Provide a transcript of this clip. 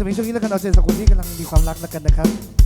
สมิงช่วงนี้แล้วกันเอาใจสองคนที่กำลังมีความรักแล้วกันนะครับ